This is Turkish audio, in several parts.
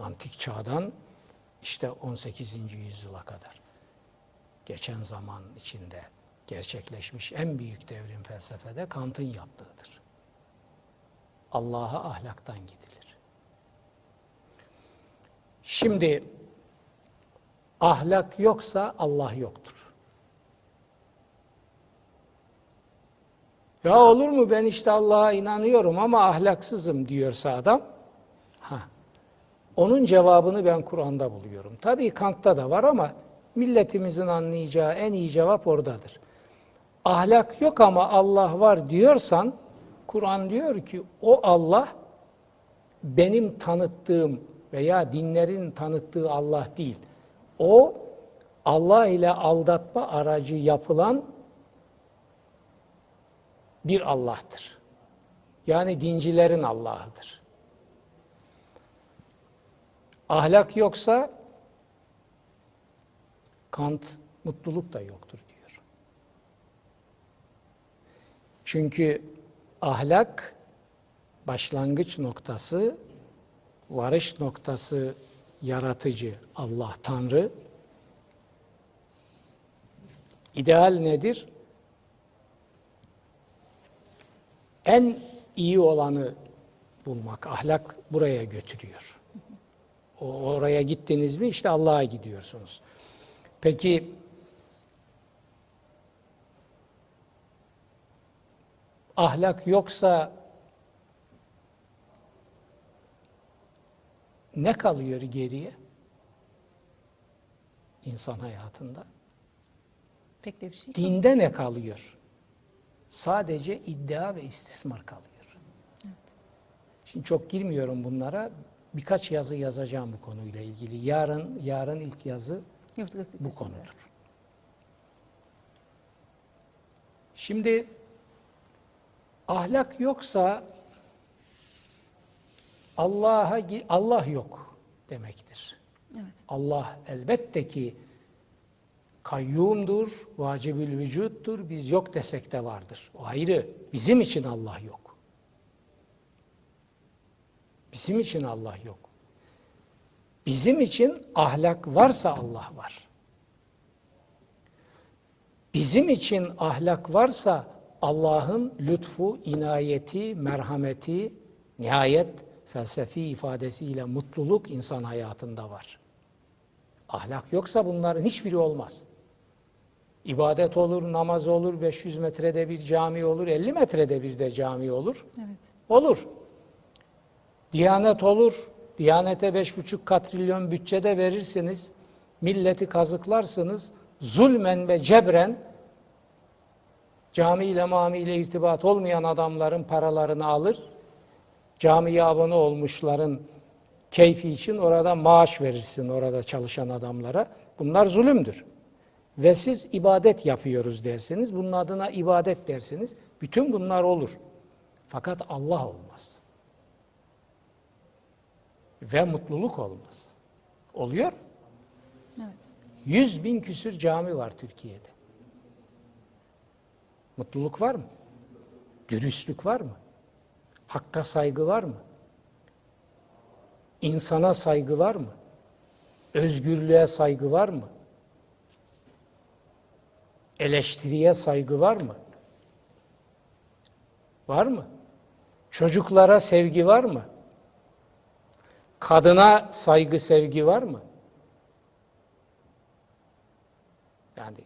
Antik çağdan işte 18. yüzyıla kadar geçen zaman içinde gerçekleşmiş en büyük devrim felsefede Kant'ın yaptığıdır. Allah'a ahlaktan gidilir. Şimdi ahlak yoksa Allah yoktur. Ya olur mu ben işte Allah'a inanıyorum ama ahlaksızım diyorsa adam. Onun cevabını ben Kur'an'da buluyorum. Tabii Kant'ta da var ama milletimizin anlayacağı en iyi cevap oradadır. Ahlak yok ama Allah var diyorsan Kur'an diyor ki o Allah benim tanıttığım veya dinlerin tanıttığı Allah değil. O Allah ile aldatma aracı yapılan bir Allah'tır. Yani dincilerin Allah'ıdır. Ahlak yoksa Kant mutluluk da yoktur diyor. Çünkü ahlak başlangıç noktası, varış noktası yaratıcı Allah Tanrı. İdeal nedir? En iyi olanı bulmak. Ahlak buraya götürüyor. Oraya gittiniz mi işte Allah'a gidiyorsunuz. Peki ahlak yoksa ne kalıyor geriye? insan hayatında. Pek de bir şey Dinde ne kalıyor? Sadece iddia ve istismar kalıyor. Şimdi çok girmiyorum bunlara. Birkaç yazı yazacağım bu konuyla ilgili. Yarın yarın ilk yazı Yurt bu konudur. Şimdi ahlak yoksa Allah'a Allah yok demektir. Evet. Allah elbette ki kayyumdur, vacibül vücuttur. Biz yok desek de vardır. O ayrı. Bizim için Allah yok. Bizim için Allah yok. Bizim için ahlak varsa Allah var. Bizim için ahlak varsa Allah'ın lütfu, inayeti, merhameti, nihayet felsefi ifadesiyle mutluluk insan hayatında var. Ahlak yoksa bunların hiçbiri olmaz. İbadet olur, namaz olur, 500 metrede bir cami olur, 50 metrede bir de cami olur. Evet. Olur. Diyanet olur. Diyanete 5,5 katrilyon bütçede verirsiniz. Milleti kazıklarsınız. Zulmen ve cebren camiyle mamiyle irtibat olmayan adamların paralarını alır. Camiye abone olmuşların keyfi için orada maaş verirsin orada çalışan adamlara. Bunlar zulümdür. Ve siz ibadet yapıyoruz dersiniz. Bunun adına ibadet dersiniz. Bütün bunlar olur. Fakat Allah olmaz. Ve mutluluk olmaz. Oluyor. Evet. Yüz bin küsür cami var Türkiye'de. Mutluluk var mı? Dürüstlük var mı? Hakka saygı var mı? İnsana saygı var mı? Özgürlüğe saygı var mı? Eleştiriye saygı var mı? Var mı? Çocuklara sevgi var mı? Kadına saygı sevgi var mı? Yani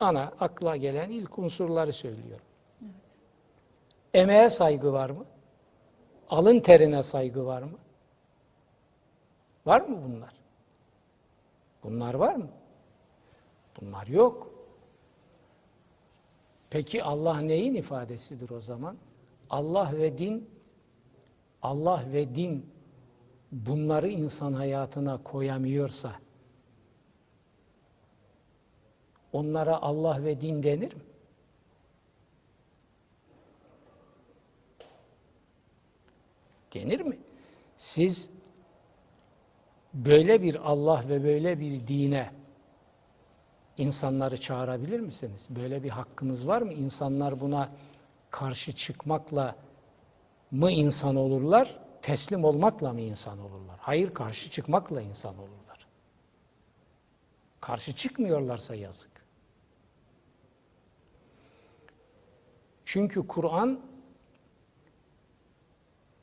ana akla gelen ilk unsurları söylüyorum. Evet. Emeğe saygı var mı? Alın terine saygı var mı? Var mı bunlar? Bunlar var mı? Bunlar yok. Peki Allah neyin ifadesidir o zaman? Allah ve din Allah ve din bunları insan hayatına koyamıyorsa onlara Allah ve din denir mi? Denir mi? Siz böyle bir Allah ve böyle bir dine insanları çağırabilir misiniz? Böyle bir hakkınız var mı? İnsanlar buna karşı çıkmakla mı insan olurlar, teslim olmakla mı insan olurlar? Hayır karşı çıkmakla insan olurlar. Karşı çıkmıyorlarsa yazık. Çünkü Kur'an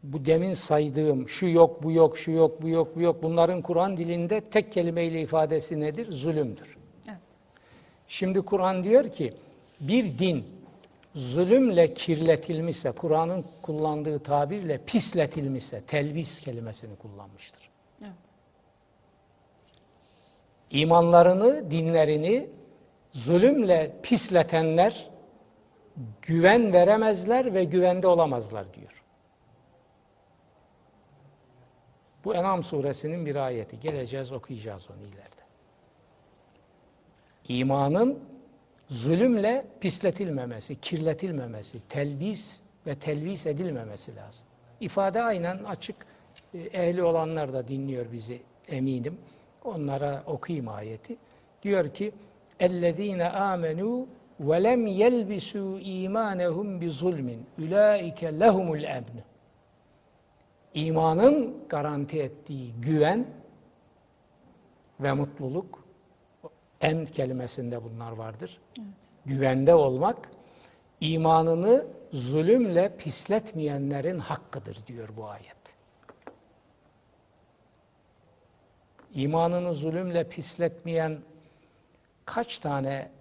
bu demin saydığım şu yok, bu yok, şu yok, bu yok, bu yok bunların Kur'an dilinde tek kelimeyle ifadesi nedir? Zulümdür. Evet. Şimdi Kur'an diyor ki bir din zulümle kirletilmişse, Kur'an'ın kullandığı tabirle pisletilmişse, telvis kelimesini kullanmıştır. Evet. İmanlarını, dinlerini zulümle pisletenler güven veremezler ve güvende olamazlar diyor. Bu En'am suresinin bir ayeti. Geleceğiz okuyacağız onu ileride. İmanın zulümle pisletilmemesi, kirletilmemesi, telbis ve telvis edilmemesi lazım. İfade aynen açık. E, ehli olanlar da dinliyor bizi eminim. Onlara okuyayım ayeti. Diyor ki: "Ellezine amenu ve lem yelbisu imanehum bi zulmin ulaike lehumul emn." İmanın garanti ettiği güven ve mutluluk en kelimesinde bunlar vardır. Evet. Güvende olmak, imanını zulümle pisletmeyenlerin hakkıdır diyor bu ayet. İmanını zulümle pisletmeyen kaç tane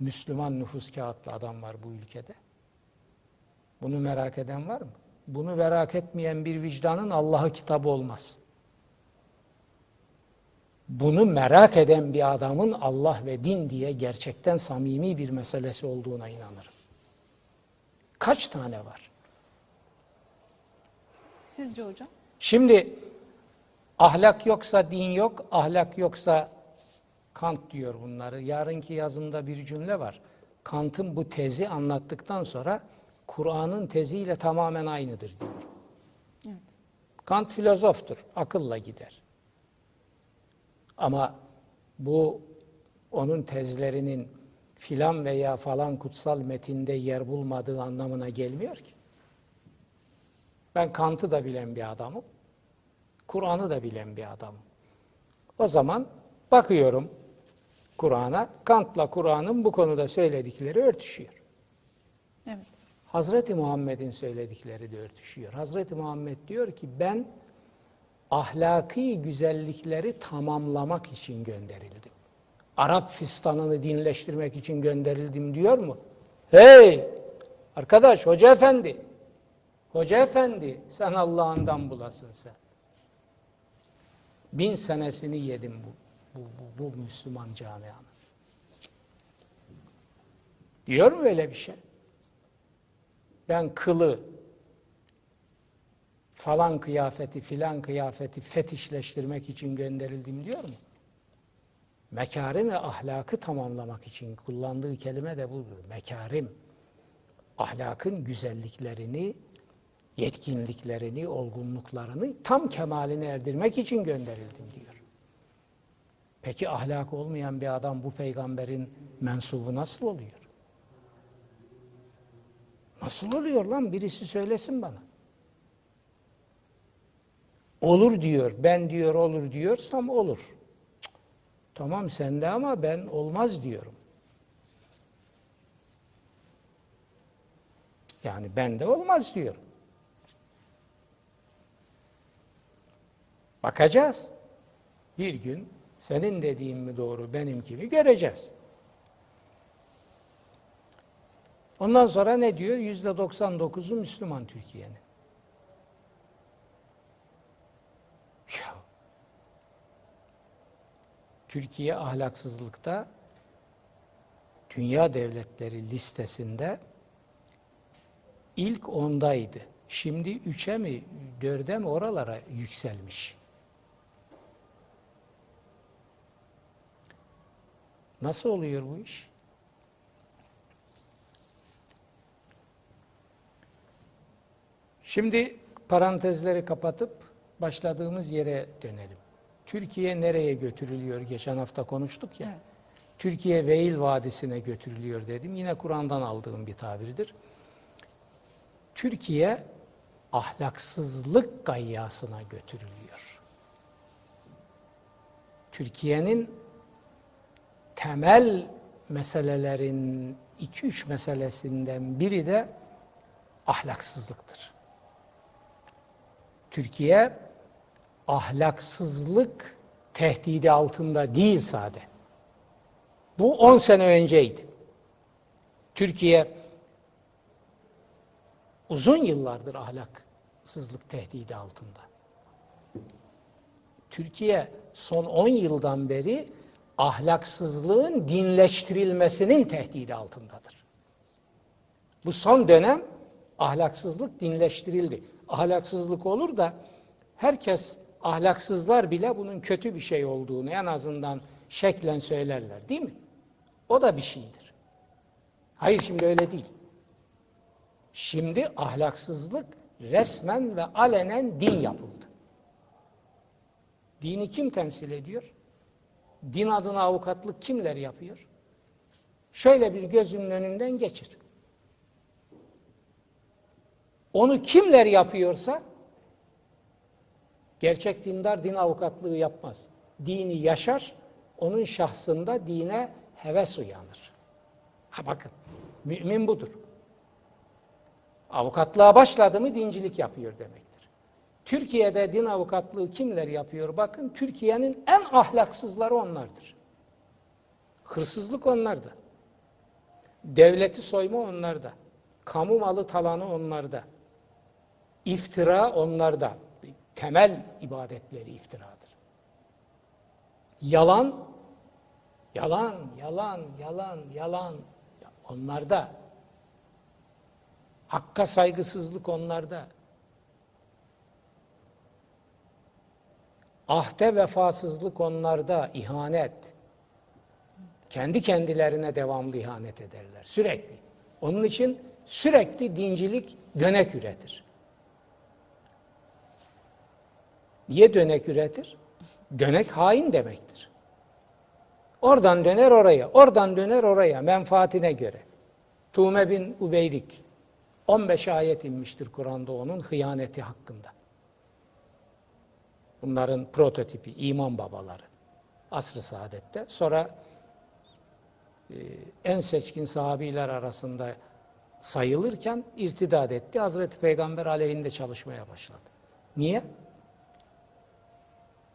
Müslüman nüfus kağıtlı adam var bu ülkede? Bunu merak eden var mı? Bunu merak etmeyen bir vicdanın Allah'ı kitabı olmaz. Bunu merak eden bir adamın Allah ve din diye gerçekten samimi bir meselesi olduğuna inanırım. Kaç tane var? Sizce hocam? Şimdi ahlak yoksa din yok, ahlak yoksa Kant diyor bunları. Yarınki yazımda bir cümle var. Kant'ın bu tezi anlattıktan sonra Kur'an'ın teziyle tamamen aynıdır diyor. Evet. Kant filozoftur, akılla gider. Ama bu onun tezlerinin filan veya falan kutsal metinde yer bulmadığı anlamına gelmiyor ki. Ben Kant'ı da bilen bir adamım. Kur'an'ı da bilen bir adamım. O zaman bakıyorum Kur'an'a, Kant'la Kur'an'ın bu konuda söyledikleri örtüşüyor. Evet. Hazreti Muhammed'in söyledikleri de örtüşüyor. Hazreti Muhammed diyor ki ben ahlaki güzellikleri tamamlamak için gönderildim. Arap fistanını dinleştirmek için gönderildim diyor mu? Hey! Arkadaş, hoca efendi. Hoca efendi, sen Allah'ından bulasın sen. Bin senesini yedim bu, bu, bu, bu Müslüman camianın. Diyor mu öyle bir şey? ben kılı falan kıyafeti filan kıyafeti fetişleştirmek için gönderildim diyor mu? Mekarim ve ahlakı tamamlamak için kullandığı kelime de budur. Mekarim. Ahlakın güzelliklerini, yetkinliklerini, olgunluklarını tam kemaline erdirmek için gönderildim diyor. Peki ahlak olmayan bir adam bu peygamberin mensubu nasıl oluyor? Nasıl oluyor lan? Birisi söylesin bana. Olur diyor. Ben diyor olur diyorsam olur. Tamam sende ama ben olmaz diyorum. Yani ben de olmaz diyorum. Bakacağız. Bir gün senin dediğin mi doğru, benimki mi göreceğiz. Ondan sonra ne diyor? Yüzde 99'u Müslüman Türkiye'nin. Ya. Türkiye ahlaksızlıkta dünya devletleri listesinde ilk ondaydı. Şimdi üçe mi, dörde mi oralara yükselmiş. Nasıl oluyor bu iş? Şimdi parantezleri kapatıp başladığımız yere dönelim. Türkiye nereye götürülüyor? Geçen hafta konuştuk ya. Evet. Türkiye Veil Vadisi'ne götürülüyor dedim. Yine Kur'an'dan aldığım bir tabirdir. Türkiye ahlaksızlık gayyasına götürülüyor. Türkiye'nin temel meselelerin iki üç meselesinden biri de ahlaksızlıktır. Türkiye ahlaksızlık tehdidi altında değil sade. Bu 10 sene önceydi. Türkiye uzun yıllardır ahlaksızlık tehdidi altında. Türkiye son 10 yıldan beri ahlaksızlığın dinleştirilmesinin tehdidi altındadır. Bu son dönem ahlaksızlık dinleştirildi. Ahlaksızlık olur da herkes ahlaksızlar bile bunun kötü bir şey olduğunu en azından şeklen söylerler değil mi? O da bir şeydir. Hayır şimdi öyle değil. Şimdi ahlaksızlık resmen ve alenen din yapıldı. Dini kim temsil ediyor? Din adına avukatlık kimler yapıyor? Şöyle bir gözünün önünden geçir. Onu kimler yapıyorsa gerçek dindar din avukatlığı yapmaz. Dini yaşar, onun şahsında dine heves uyanır. Ha bakın, mümin budur. Avukatlığa başladı mı dincilik yapıyor demektir. Türkiye'de din avukatlığı kimler yapıyor? Bakın Türkiye'nin en ahlaksızları onlardır. Hırsızlık onlarda. Devleti soyma onlarda. Kamu malı talanı onlarda. İftira onlarda. Temel ibadetleri iftiradır. Yalan, yalan, yalan, yalan, yalan onlarda. Hakka saygısızlık onlarda. Ahde vefasızlık onlarda, ihanet. Kendi kendilerine devamlı ihanet ederler, sürekli. Onun için sürekli dincilik dönek üretir. Niye dönek üretir? Dönek hain demektir. Oradan döner oraya, oradan döner oraya menfaatine göre. Tuğme bin Ubeyrik 15 ayet inmiştir Kur'an'da onun hıyaneti hakkında. Bunların prototipi, iman babaları. Asr-ı Saadet'te. Sonra e, en seçkin sahabiler arasında sayılırken irtidat etti. Hazreti Peygamber aleyhinde çalışmaya başladı. Niye?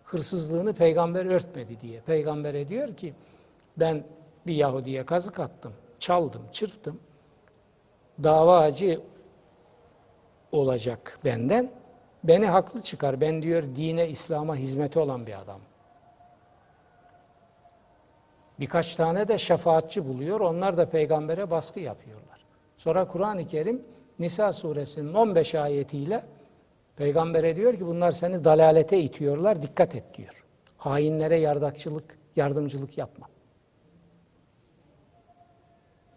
Hırsızlığını peygamber örtmedi diye. Peygambere diyor ki ben bir Yahudi'ye kazık attım, çaldım, çırptım. Dava acı olacak benden. Beni haklı çıkar. Ben diyor dine, İslam'a hizmeti olan bir adam. Birkaç tane de şefaatçi buluyor. Onlar da peygambere baskı yapıyorlar. Sonra Kur'an-ı Kerim Nisa suresinin 15 ayetiyle peygambere diyor ki bunlar seni dalalete itiyorlar. Dikkat et diyor. Hainlere yardakçılık, yardımcılık yapma.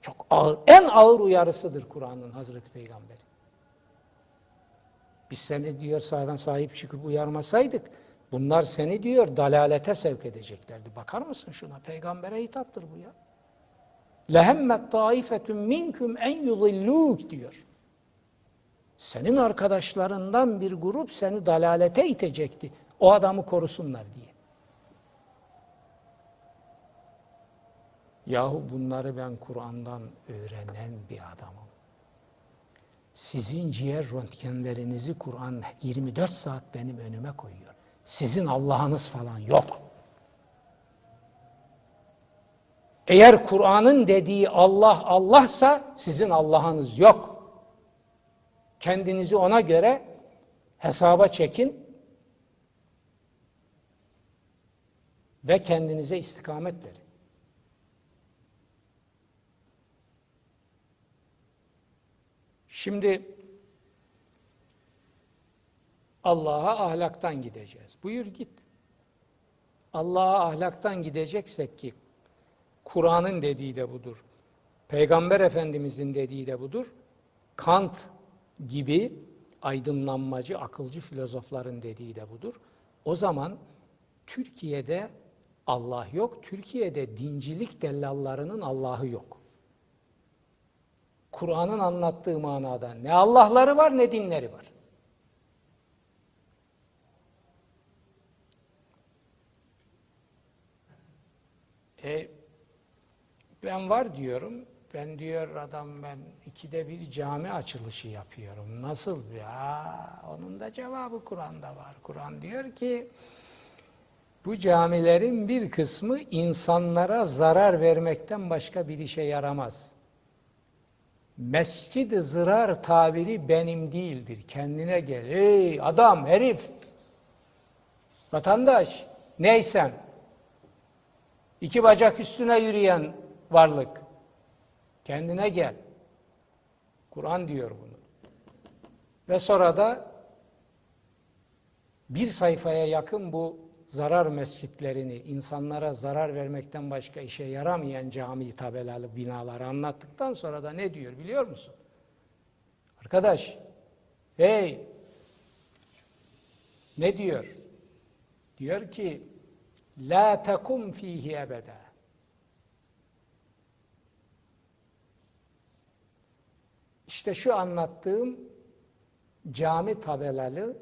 Çok ağır, en ağır uyarısıdır Kur'an'ın Hazreti Peygamberi. Biz seni diyor sağdan sahip çıkıp uyarmasaydık bunlar seni diyor dalalete sevk edeceklerdi. Bakar mısın şuna? Peygambere hitaptır bu ya. Lehemmet taifetun minkum en yudilluk diyor. Senin arkadaşlarından bir grup seni dalalete itecekti. O adamı korusunlar diye. Yahu bunları ben Kur'an'dan öğrenen bir adamım. Sizin ciğer röntgenlerinizi Kur'an 24 saat benim önüme koyuyor. Sizin Allah'ınız falan yok. Eğer Kur'an'ın dediği Allah Allah'sa sizin Allah'ınız yok. Kendinizi ona göre hesaba çekin ve kendinize istikamet verin. Şimdi Allah'a ahlaktan gideceğiz. Buyur git. Allah'a ahlaktan gideceksek ki Kur'an'ın dediği de budur. Peygamber Efendimizin dediği de budur. Kant gibi aydınlanmacı, akılcı filozofların dediği de budur. O zaman Türkiye'de Allah yok, Türkiye'de dincilik dellallarının Allah'ı yok. Kur'an'ın anlattığı manada ne Allah'ları var ne dinleri var. E, ben var diyorum, ben diyor adam ben ikide bir cami açılışı yapıyorum. Nasıl ya? Onun da cevabı Kur'an'da var. Kur'an diyor ki bu camilerin bir kısmı insanlara zarar vermekten başka bir işe yaramaz. Mescid-i zırar tabiri benim değildir. Kendine gel. Ey adam, herif, vatandaş, neysen, iki bacak üstüne yürüyen varlık. Kendine gel. Kur'an diyor bunu. Ve sonra da bir sayfaya yakın bu zarar mescitlerini, insanlara zarar vermekten başka işe yaramayan cami tabelalı binaları anlattıktan sonra da ne diyor biliyor musun? Arkadaş, hey, ne diyor? Diyor ki, la takum fihi ebeda. İşte şu anlattığım cami tabelalı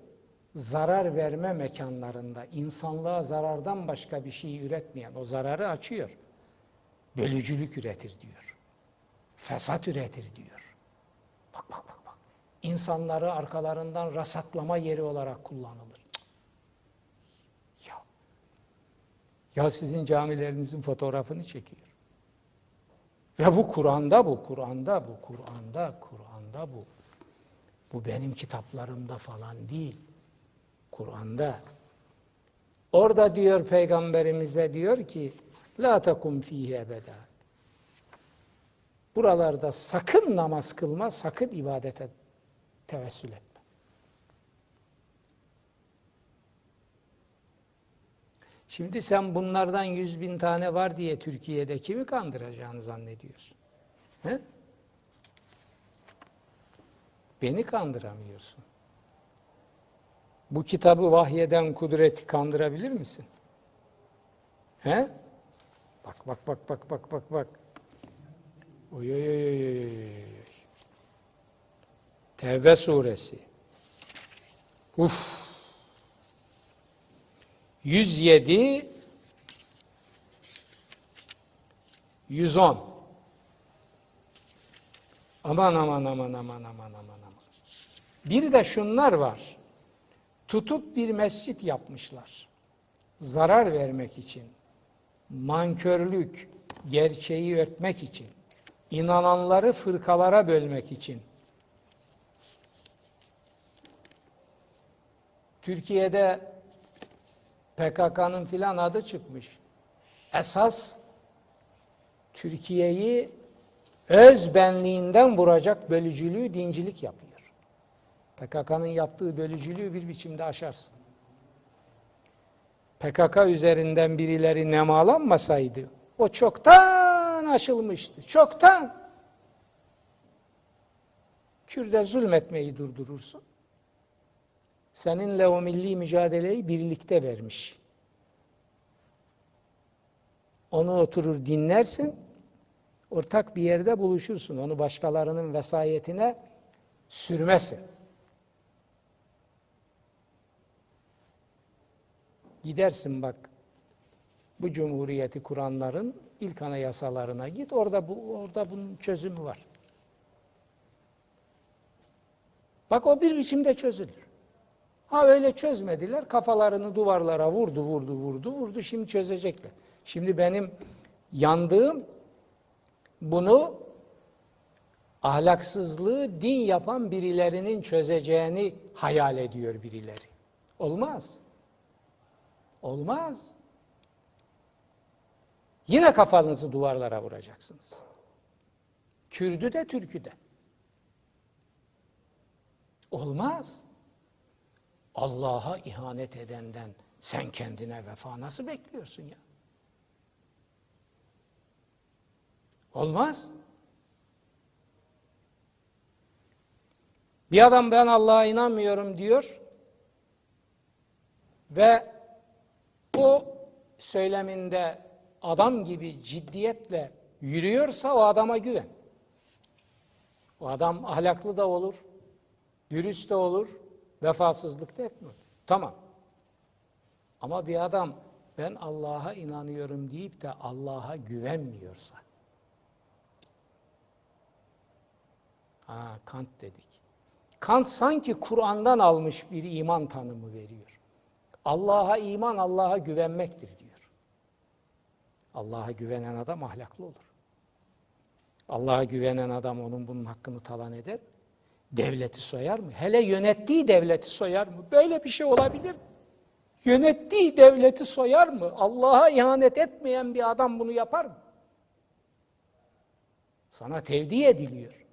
zarar verme mekanlarında insanlığa zarardan başka bir şey üretmeyen o zararı açıyor. Bölücülük üretir diyor. Fesat üretir diyor. Bak bak bak bak. İnsanları arkalarından rasatlama yeri olarak kullanılır. Ya. Ya sizin camilerinizin fotoğrafını çekiyor. Ve bu Kur'an'da bu, Kur'an'da bu, Kur'an'da, Kur'an'da bu. Bu benim kitaplarımda falan değil. Kur'an'da. Orada diyor peygamberimize diyor ki la takum fihi ebeda. Buralarda sakın namaz kılma, sakın ibadete tevessül etme. Şimdi sen bunlardan yüz bin tane var diye Türkiye'de kimi kandıracağını zannediyorsun? He? Beni kandıramıyorsun. Bu kitabı vahyeden kudreti kandırabilir misin? He? Bak bak bak bak bak bak bak. Oy oy oy oy oy. Tevbe suresi. Uf. 107 110 Aman aman aman aman aman aman aman. Bir de şunlar var. Tutup bir mescit yapmışlar. Zarar vermek için, mankörlük, gerçeği örtmek için, inananları fırkalara bölmek için. Türkiye'de PKK'nın filan adı çıkmış. Esas Türkiye'yi öz benliğinden vuracak bölücülüğü dincilik yapıyor. PKK'nın yaptığı bölücülüğü bir biçimde aşarsın. PKK üzerinden birileri nemalanmasaydı o çoktan aşılmıştı. Çoktan. Kürde zulmetmeyi durdurursun. Seninle o milli mücadeleyi birlikte vermiş. Onu oturur dinlersin, ortak bir yerde buluşursun. Onu başkalarının vesayetine sürmesin. Gidersin bak bu cumhuriyeti kuranların ilk anayasalarına git. Orada bu orada bunun çözümü var. Bak o bir biçimde çözülür. Ha öyle çözmediler. Kafalarını duvarlara vurdu, vurdu, vurdu, vurdu. Şimdi çözecekler. Şimdi benim yandığım bunu ahlaksızlığı din yapan birilerinin çözeceğini hayal ediyor birileri. Olmaz. Olmaz. Yine kafanızı duvarlara vuracaksınız. Kürdü de Türkü de. Olmaz. Allah'a ihanet edenden sen kendine vefa nasıl bekliyorsun ya? Olmaz. Bir adam ben Allah'a inanmıyorum diyor ve o söyleminde adam gibi ciddiyetle yürüyorsa o adama güven. O adam ahlaklı da olur, dürüst de olur, vefasızlık da etmiyor. Tamam. Ama bir adam ben Allah'a inanıyorum deyip de Allah'a güvenmiyorsa. Ha, Kant dedik. Kant sanki Kur'an'dan almış bir iman tanımı veriyor. Allah'a iman, Allah'a güvenmektir diyor. Allah'a güvenen adam ahlaklı olur. Allah'a güvenen adam onun bunun hakkını talan eder. Devleti soyar mı? Hele yönettiği devleti soyar mı? Böyle bir şey olabilir mi? Yönettiği devleti soyar mı? Allah'a ihanet etmeyen bir adam bunu yapar mı? Sana tevdi ediliyor.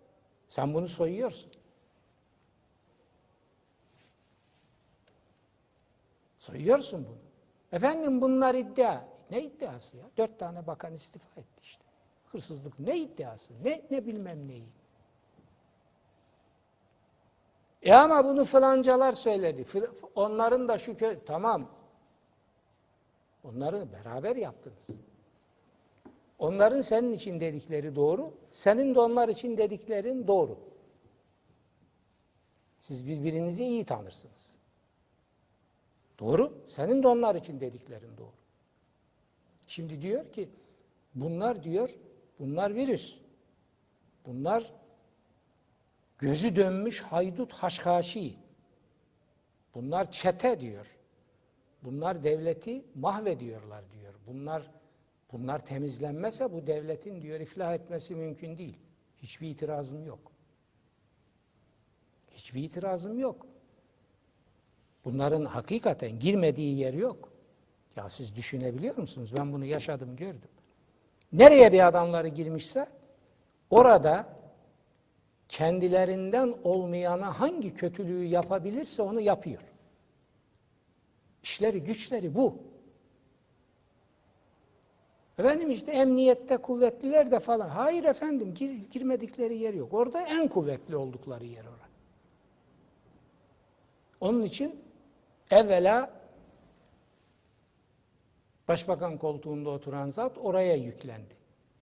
Sen bunu soyuyorsun. Soyuyorsun bunu. Efendim bunlar iddia. Ne iddiası ya? Dört tane bakan istifa etti işte. Hırsızlık ne iddiası? Ne, ne bilmem neyi. E ama bunu falancalar söyledi. Onların da şu tamam. Onları beraber yaptınız. Onların senin için dedikleri doğru, senin de onlar için dediklerin doğru. Siz birbirinizi iyi tanırsınız. Doğru. Senin de onlar için dediklerin doğru. Şimdi diyor ki bunlar diyor, bunlar virüs. Bunlar gözü dönmüş haydut haşhaşi. Bunlar çete diyor. Bunlar devleti mahvediyorlar diyor. Bunlar bunlar temizlenmezse bu devletin diyor iflah etmesi mümkün değil. Hiçbir itirazım yok. Hiçbir itirazım yok. Bunların hakikaten girmediği yer yok. Ya siz düşünebiliyor musunuz? Ben bunu yaşadım, gördüm. Nereye bir adamları girmişse orada kendilerinden olmayana hangi kötülüğü yapabilirse onu yapıyor. İşleri, güçleri bu. Efendim işte emniyette kuvvetliler de falan. Hayır efendim gir, girmedikleri yer yok. Orada en kuvvetli oldukları yer orası. Onun için evvela başbakan koltuğunda oturan zat oraya yüklendi.